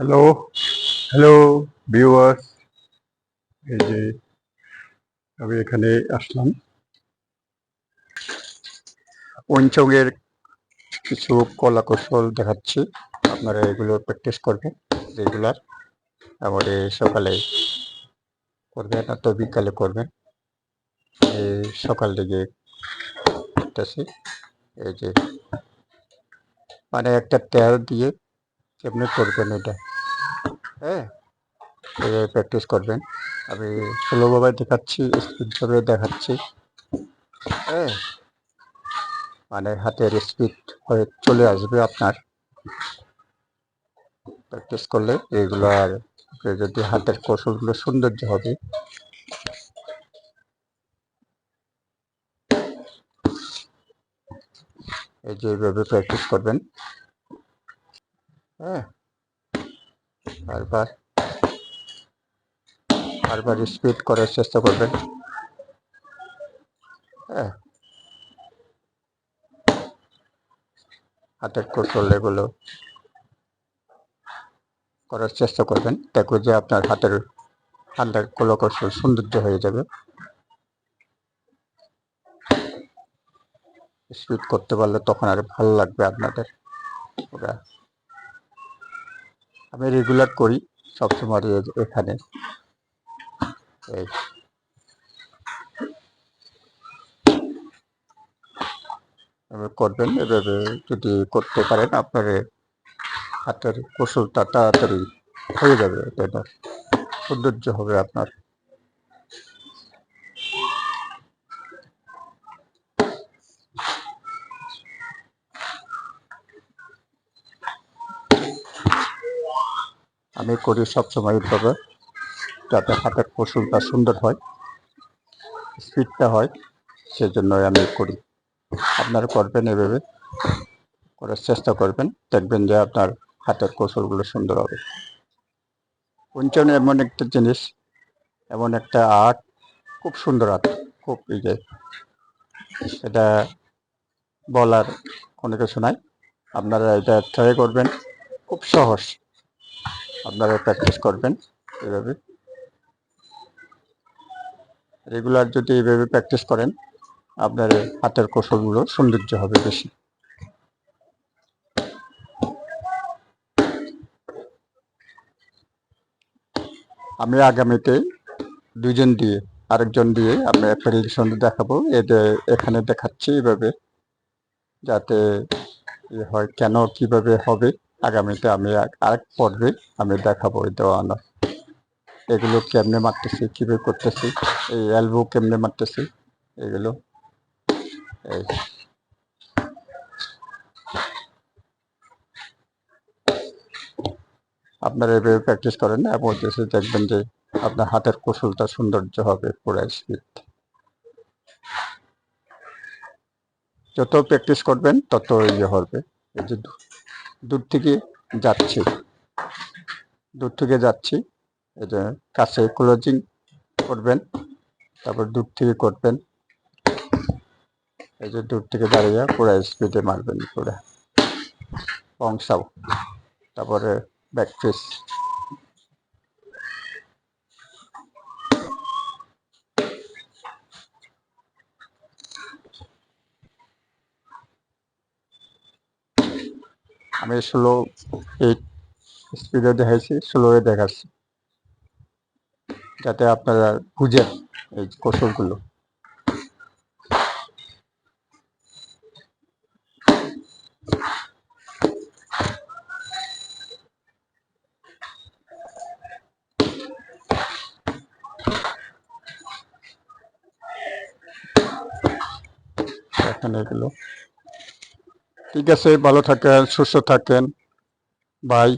Hello hello viewers এই যে আমি এখানে আসলাম। ওয়েনচংয়ের কিছু কলা কৌশল দেখাচ্ছি। আপনারা এগুলো প্র্যাকটিস করবেন রেগুলার আমাদের সকালে করবেন না তো বিকালে করবেন। এই সকাল দিকে করতেছি। এই যে মানে একটা তেল দিয়ে কেমনি করবেন এটা? হ্যাঁ? প্র্যাকটিস করবেন। আমি স্লোভাবে দেখাচ্ছি স্পিডভাবে দেখাচ্ছি। হ্যাঁ? মানে হাতের স্পিড হয়ে চলে আসবে আপনার। প্র্যাকটিস করলে এগুলো আর যদি হাতের কৌশলগুলো সৌন্দর্য হবে। এই যে এইভাবে প্র্যাকটিস করবেন। হ্যাঁ? বারবার বারবার স্পিড করার চেষ্টা করবেন। হ্যাঁ। হাতের কৌশল এগুলো করার চেষ্টা করবেন। দেখো যে আপনার হাতের হাতের কৌশল সৌন্দর্য হয়ে যাবে। স্পিড করতে পারলে তখন আর ভালো লাগবে আপনাদের। ওরা আমি রেগুলার করি সবসময় এখানে। করবেন, এভাবে যদি করতে পারেন, আপনার হাতের কৌশলটা তাড়াতাড়ি হয়ে যাবে, এটা সৌন্দর্য হবে আপনার। আমি করি সবসময় এইভাবে, যাতে হাতের কৌশলটা সুন্দর হয় স্পিডটা হয়, সেজন্যই আমি করি। আপনারা করবেন এভাবে, করার চেষ্টা করবেন, দেখবেন যে আপনার হাতের কৌশলগুলো সুন্দর হবে। পঞ্চন এমন একটা জিনিস, এমন একটা আর্ট, খুব সুন্দর আর্ট, খুব এই যে এটা বলার কোনো কিছু নাই। আপনারা এটা ট্রাই করবেন, খুব সহজ। আপনারা প্র্যাকটিস করবেন এভাবে। রেগুলার যদি এইভাবে প্র্যাকটিস করেন, আপনার হাতের কৌশলগুলো সৌন্দর্য হবে বেশি। আমি আগামীতে দুজন দিয়ে, আরেকজন দিয়ে আমি অ্যাপ্লিকেশন দেখাবো। এতে এখানে দেখাচ্ছি এভাবে, যাতে হয়, কেন কীভাবে হবে। আগামীতে আমি আর- আরেক পর্বে আমি দেখাবো এই দেওয়ানো। এগুলো কেমনে মারতেছি, কীভাবে করতেছি, এই অ্যালবো কেমনে মারতেছি, এগুলো। এই। আপনারা এভাবে প্র্যাকটিস করেন এবং দেশে দেখবেন যে আপনার হাতের কৌশলটা সৌন্দর্য হবে পুরো স্পিড যত প্র্যাকটিস করবেন তত ইয়ে হবে। এই যে দূর থেকে যাচ্ছি। দূর থেকে যাচ্ছি। যে কাছে ক্লোজিং করবেন, তারপর দূর থেকে করবেন। এই যে দূর থেকে দাঁড়িয়ে পুরো স্পিডে মারবেন পুরো। পংসাও তারপরে ব্যাক ফেস আমি স্লো এইট স্পিডে দেখাইছি স্লোয়ে দেখাচ্ছি। যাতে আপনারা বুঝেন এই কৌশলগুলো। এখন এগুলো ঠিক আছে ভালো থাকেন সুস্থ থাকেন। বাই